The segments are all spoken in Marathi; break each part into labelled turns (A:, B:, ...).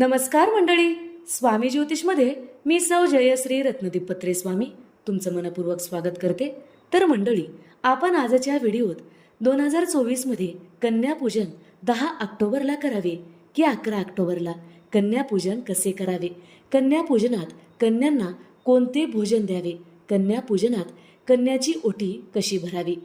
A: नमस्कार मंडळी. स्वामी ज्योतिषमध्ये मी सौ जयश्री रत्नदीप पत्रे स्वामी तुमचं मनपूर्वक स्वागत करते. तर मंडळी आपण आजच्या व्हिडिओत दोन हजार चोवीसमध्ये कन्यापूजन दहा ऑक्टोबरला करावे की अकरा ऑक्टोबरला? कन्यापूजन कसे करावे? कन्यापूजनात कन्यांना कोणते भोजन द्यावे? कन्यापूजनात कन्याची ओटी कशी भरावी?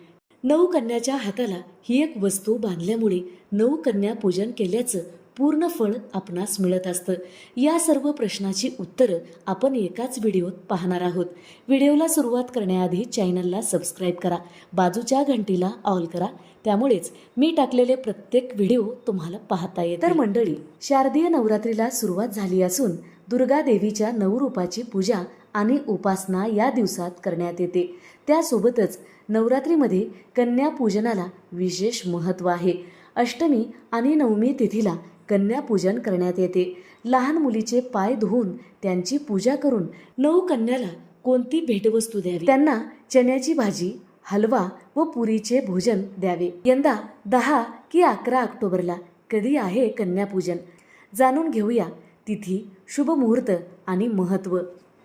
A: नऊ कन्याच्या हाताला ही एक वस्तू बांधल्यामुळे नऊ कन्या पूजन केल्याचं पूर्ण फळ आपणास मिळत असतं. या सर्व प्रश्नाची उत्तरं आपण एकाच व्हिडिओत पाहणार आहोत. व्हिडिओला सुरुवात करण्याआधी चॅनलला सबस्क्राईब करा. बाजूच्या घंटीला ऑल करा. त्यामुळेच मी टाकलेले प्रत्येक व्हिडिओ तुम्हाला पाहता येत तर मंडळी शारदीय नवरात्रीला सुरुवात झाली असून दुर्गा देवीच्या नवरूपाची पूजा आणि उपासना या दिवसात करण्यात येते. त्यासोबतच नवरात्रीमध्ये कन्या पूजनाला विशेष महत्त्व आहे. अष्टमी आणि नवमी तिथीला कन्यापूजन करण्यात येते. लहान मुलीचे पाय धुवून त्यांची पूजा करून नऊ कन्याला कोणती भेटवस्तू द्यावी? त्यांना चण्याची भाजी हलवा व पुरीचे भोजन द्यावे. यंदा दहा की अकरा ऑक्टोबरला कधी आहे कन्यापूजन? जाणून घेऊया तिथी शुभ मुहूर्त आणि महत्त्व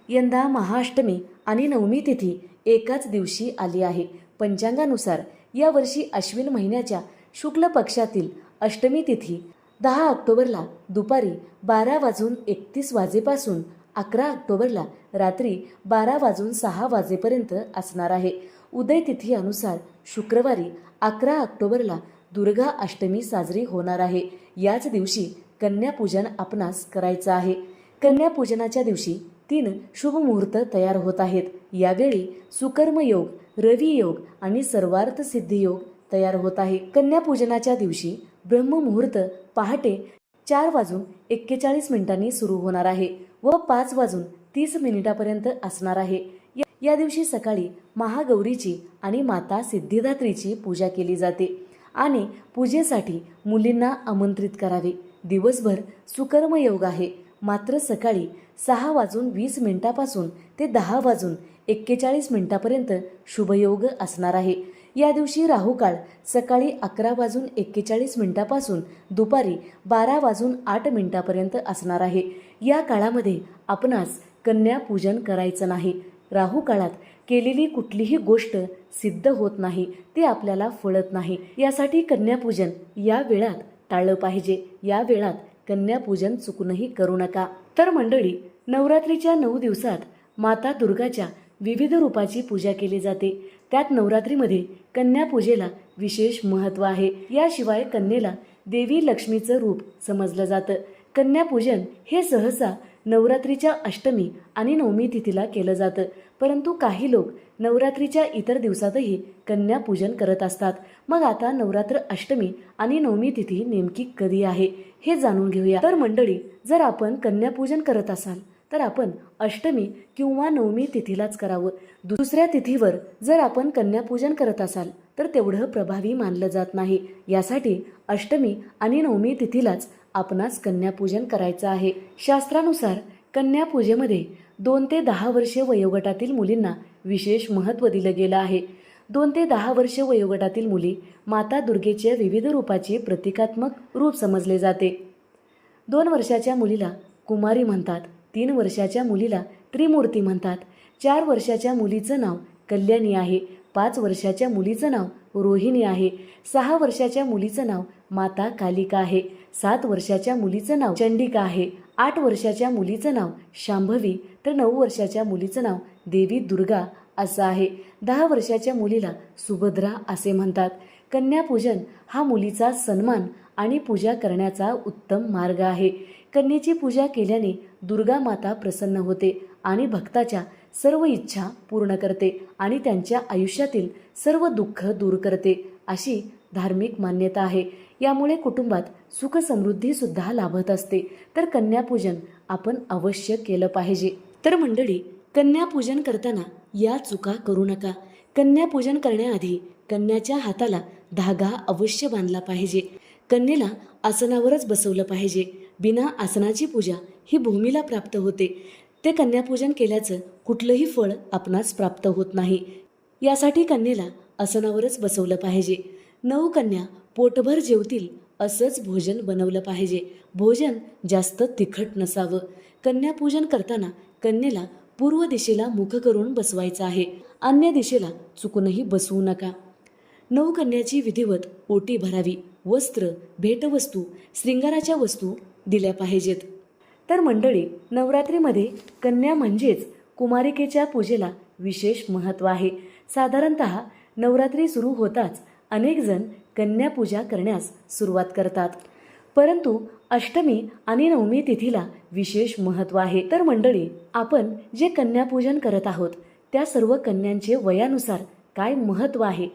A: यंदा महाअष्टमी आणि नवमी तिथी एकाच दिवशी आली आहे. पंचांगानुसार यावर्षी अश्विन महिन्याच्या शुक्ल पक्षातील अष्टमी तिथी दहा ऑक्टोबरला दुपारी बारा वाजून एकतीस वाजेपासून अकरा ऑक्टोबरला रात्री बारा वाजून सहा वाजेपर्यंत असणार आहे. उदय तिथीअनुसार शुक्रवारी अकरा ऑक्टोबरला दुर्गा अष्टमी साजरी होणार आहे. याच दिवशी कन्यापूजन आपणास करायचं आहे. कन्यापूजनाच्या दिवशी तीन शुभ मुहूर्त तयार होत आहेत. यावेळी सुकर्म योग रवी योग आणि सर्वार्थ सिद्धियोग तयार होत आहे. कन्यापूजनाच्या दिवशी ब्रह्ममुहूर्त पहाटे चार वाजून एक्केचाळीस मिनिटांनी सुरू होणार आहे व पाच वाजून तीस मिनिटापर्यंत असणार आहे. या- या दिवशी सकाळी महागौरीची आणि माता सिद्धिदात्रीची पूजा केली जाते आणि पूजेसाठी मुलींना आमंत्रित करावे. दिवसभर सुकर्म योग आहे. मात्र सकाळी सहा वाजून वीस मिनिटापासून ते दहा वाजून एक्केचाळीस मिनिटापर्यंत शुभयोग असणार आहे. या दिवशी राहुकाळ सकाळी अकरा वाजून एक्केचाळीस मिनिटापासून दुपारी बारा वाजून आठ मिनिटापर्यंत असणार आहे. या काळामध्ये आपणास कन्या पूजन करायचं नाही. राहू काळात केलेली कुठलीही गोष्ट सिद्ध होत नाही ती आपल्याला फळत नाही. यासाठी कन्यापूजन या वेळात टाळलं पाहिजे. या वेळात कन्यापूजन चुकूनही करू नका. तर मंडळी नवरात्रीच्या नऊ दिवसात माता दुर्गाच्या विविध रूपाची पूजा केली जाते. त्यात नवरात्रीमध्ये कन्यापूजेला विशेष महत्त्व आहे. याशिवाय कन्येला देवी लक्ष्मीचं रूप समजलं जातं. कन्यापूजन हे सहसा नवरात्रीच्या अष्टमी आणि नवमी तिथीला केलं जातं. परंतु काही लोक नवरात्रीच्या इतर दिवसातही कन्यापूजन करत असतात. मग आता नवरात्र अष्टमी आणि नवमी तिथी नेमकी कधी आहे हे जाणून घेऊया. तर मंडळी जर आपण कन्यापूजन करत असाल तर आपण अष्टमी किंवा नवमी तिथीलाच करावं. दुसऱ्या तिथीवर जर आपण कन्यापूजन करत असाल तर तेवढं प्रभावी मानलं जात नाही. यासाठी अष्टमी आणि नवमी तिथीलाच आपणास कन्यापूजन करायचं आहे. शास्त्रानुसार कन्यापूजेमध्ये दोन ते दहा वर्षे वयोगटातील मुलींना विशेष महत्त्व दिलं गेलं आहे. दोन ते दहा वर्ष वयोगटातील मुली माता दुर्गेच्या विविध रूपाचे प्रतिकात्मक रूप समजले जाते. दोन वर्षाच्या मुलीला कुमारी म्हणतात. तीन वर्षाच्या मुलीला त्रिमूर्ती म्हणतात. चार वर्षाच्या मुलीचं नाव कल्याणी आहे. पाच वर्षाच्या मुलीचं नाव रोहिणी आहे. सहा वर्षाच्या मुलीचं नाव माता कालिका आहे. सात वर्षाच्या मुलीचं नाव चंडिका आहे. आठ वर्षाच्या मुलीचं नाव शांभवी तर नऊ वर्षाच्या मुलीचं नाव देवी दुर्गा असं आहे. दहा वर्षाच्या मुलीला सुभद्रा असे म्हणतात. कन्यापूजन हा मुलीचा सन्मान आणि पूजा करण्याचा उत्तम मार्ग आहे. कन्येची पूजा केल्याने दुर्गा माता प्रसन्न होते आणि भक्ताच्या सर्व इच्छा पूर्ण करते आणि त्यांच्या आयुष्यातील सर्व दुःख दूर करते अशी धार्मिक मान्यता आहे. यामुळे कुटुंबात सुखसमृद्धीसुद्धा लाभत असते. तर कन्यापूजन आपण अवश्य केलं पाहिजे. तर मंडळी कन्यापूजन करताना या चुका करू नका. कन्यापूजन करण्याआधी कन्याच्या हाताला धागा अवश्य बांधला पाहिजे. कन्येला आसनावरच बसवलं पाहिजे. बिना आसनाची पूजा ही भूमीला प्राप्त होते. ते कन्यापूजन केल्याचं कुठलंही फळ आपणास प्राप्त होत नाही. यासाठी कन्येला आसनावरच बसवलं पाहिजे. नऊ कन्या पोटभर जेवतील असंच भोजन बनवलं पाहिजे. भोजन जास्त तिखट नसावं. कन्यापूजन करताना कन्येला पूर्व दिशेला मुख करून बसवायचं आहे. अन्य दिशेला चुकूनही बसवू नका. नऊ कन्याची विधिवत ओटी भरावी. वस्त्र भेटवस्तू श्रृंगाराच्या वस्तू दिल्या पाहिजेत. तर मंडळी नवरात्रीमध्ये कन्या म्हणजेच कुमारिकेच्या पूजेला विशेष महत्त्व आहे. साधारणत नवरात्री सुरू होताच अनेकजण कन्यापूजा करण्यास सुरुवात करतात. परंतु अष्टमी आणि नवमी तिथीला विशेष महत्त्व आहे. तर मंडळी आपण जे कन्यापूजन करत आहोत त्या सर्व कन्यांचे वयानुसार काय महत्त्व आहे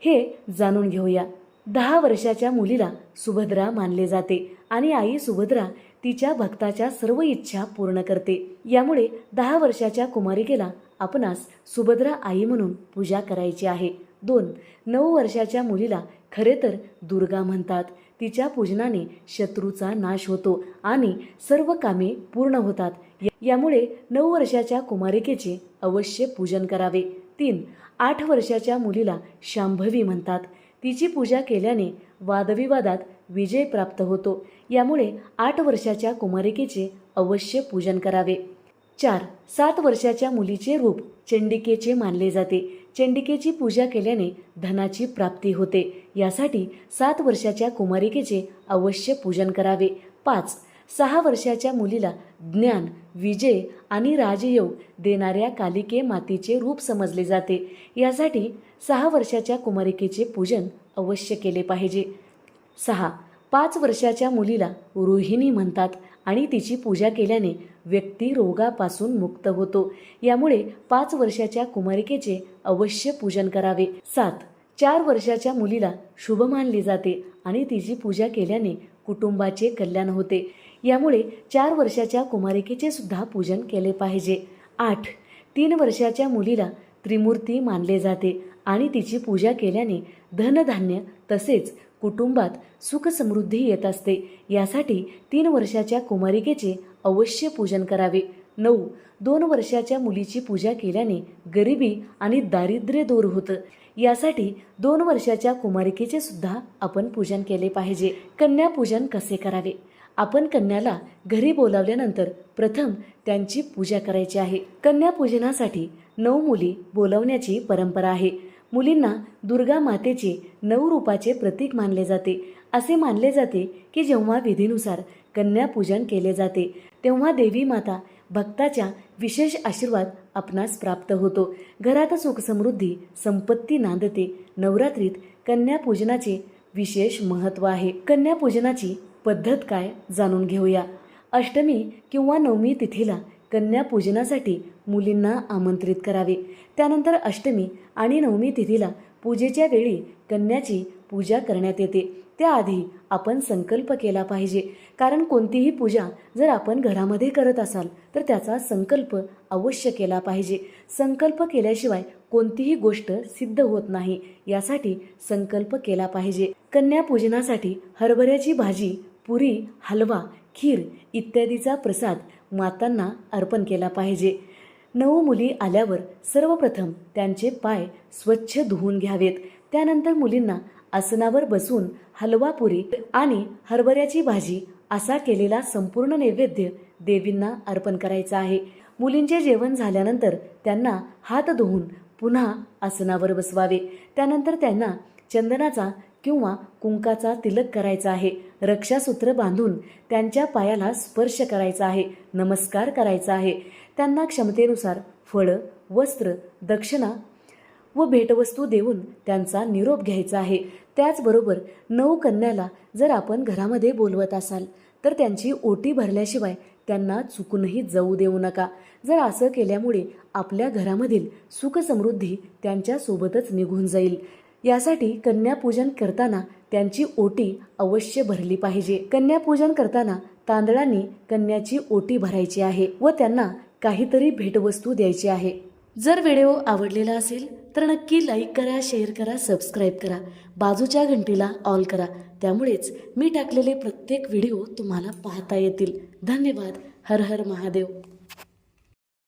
A: हे जाणून घेऊया. दहा वर्षाच्या मुलीला सुभद्रा मानले जाते आणि आई सुभद्रा तिच्या भक्ताच्या सर्व इच्छा पूर्ण करते. यामुळे दहा वर्षाच्या कुमारिकेला आपणास सुभद्रा आई म्हणून पूजा करायची आहे. दोन नऊ वर्षाच्या मुलीला खरे तर दुर्गा म्हणतात. तिच्या पूजनाने शत्रूचा नाश होतो आणि सर्व कामे पूर्ण होतात. यामुळे नऊ वर्षाच्या कुमारिकेचे अवश्य पूजन करावे. तीन आठ वर्षाच्या मुलीला शांभवी म्हणतात. तिची पूजा केल्याने वादविवादात विजय प्राप्त होतो. यामुळे आठ वर्षाच्या कुमारिकेचे अवश्य पूजन करावे. चार सात वर्षाच्या मुलीचे रूप चंडिकेचे मानले जाते. चंडिकेची पूजा केल्याने धनाची प्राप्ती होते. यासाठी सात वर्षाच्या कुमारिकेचे अवश्य पूजन करावे. पाच सहा वर्षाच्या मुलीला ज्ञान विजय आणि राजयोग देणाऱ्या कालिके मातीचे रूप समजले जाते. यासाठी सहा वर्षाच्या कुमारिकेचे पूजन अवश्य केले पाहिजे. सहा पाच वर्षाच्या मुलीला रोहिणी म्हणतात आणि तिची पूजा केल्याने व्यक्ती रोगापासून मुक्त होतो. यामुळे पाच वर्षाच्या कुमारिकेचे अवश्य पूजन करावे. सात चार वर्षाच्या मुलीला शुभ मानले जाते आणि तिची पूजा केल्याने कुटुंबाचे कल्याण होते. यामुळे चार वर्षाच्या कुमारिकेचे सुद्धा पूजन केले पाहिजे. आठ. तीन वर्षाच्या मुलीला त्रिमूर्ती मानले जाते आणि तिची पूजा केल्याने धनधान्य तसेच कुटुंबात सुख समृद्धी येत असते. यासाठी तीन वर्षाच्या कुमारिकेचे अवश्य पूजन करावे. नऊ. दोन वर्षाच्या मुलीची पूजा केल्याने गरिबी आणि दारिद्र्य दूर होतं. यासाठी दोन वर्षाच्या कुमारिकेचे सुद्धा आपण पूजन केले पाहिजे. कन्यापूजन कसे करावे? आपण कन्याला घरी बोलावल्यानंतर प्रथम त्यांची पूजा करायची आहे. कन्यापूजनासाठी नऊ मुली बोलवण्याची परंपरा आहे. मुलींना दुर्गा मातेचे नऊ रूपाचे प्रतीक मानले जाते. असे मानले जाते की जेव्हा विधीनुसार कन्यापूजन केले जाते तेव्हा देवी माता भक्ताच्या विशेष आशीर्वाद आपणास प्राप्त होतो. घरात सुखसमृद्धी संपत्ती नांदते. नवरात्रीत कन्यापूजनाचे विशेष महत्त्व आहे. कन्यापूजनाची पद्धत काय जाणून घेऊया. अष्टमी किंवा नवमी तिथीला कन्यापूजनासाठी मुलींना आमंत्रित करावे. त्यानंतर अष्टमी आणि नवमी तिथीला पूजेच्या वेळी कन्याची पूजा करण्यात येते. त्याआधी आपण संकल्प केला पाहिजे. कारण कोणतीही पूजा जर आपण घरामध्ये करत असाल तर त्याचा संकल्प अवश्य केला पाहिजे. संकल्प केल्याशिवाय कोणतीही गोष्ट सिद्ध होत नाही. यासाठी संकल्प केला पाहिजे. कन्यापूजनासाठी हरभऱ्याची भाजी पुरी हलवा खीर इत्यादीचा प्रसाद मातांना अर्पण केला पाहिजे. नऊ मुली आल्यावर सर्वप्रथम त्यांचे पाय स्वच्छ धुवून घ्यावेत. त्यानंतर मुलींना आसनावर बसून हलवा पुरी आणि हरभऱ्याची भाजी असा केलेला संपूर्ण नैवेद्य देवींना अर्पण करायचा आहे. मुलींचे जेवण झाल्यानंतर त्यांना हात धुवून पुन्हा आसनावर बसवावे. त्यानंतर त्यांना चंदनाचा किंवा कुंकाचा तिलक करायचा आहे. रक्षासूत्र बांधून त्यांच्या पायाला स्पर्श करायचा आहे. नमस्कार करायचा आहे. त्यांना क्षमतेनुसार फळं वस्त्र दक्षिणा व भेटवस्तू देऊन त्यांचा निरोप घ्यायचा आहे. त्याचबरोबर नऊ कन्याला जर आपण घरामध्ये बोलवत असाल तर त्यांची ओटी भरल्याशिवाय त्यांना चुकूनही जाऊ देऊ नका. जर असं केल्यामुळे आपल्या घरामधील सुखसमृद्धी त्यांच्यासोबतच निघून जाईल. यासाठी कन्यापूजन करताना त्यांची ओटी अवश्य भरली पाहिजे. कन्यापूजन करताना तांदळांनी कन्याची ओटी भरायची आहे व त्यांना काहीतरी भेटवस्तू द्यायची आहे. जर व्हिडिओ आवडलेला असेल तर नक्की लाईक करा शेअर करा सबस्क्राईब करा. बाजूच्या घंटीला ऑल करा. त्यामुळेच मी टाकलेले प्रत्येक व्हिडिओ तुम्हाला पाहता येतील. धन्यवाद. हर हर महादेव.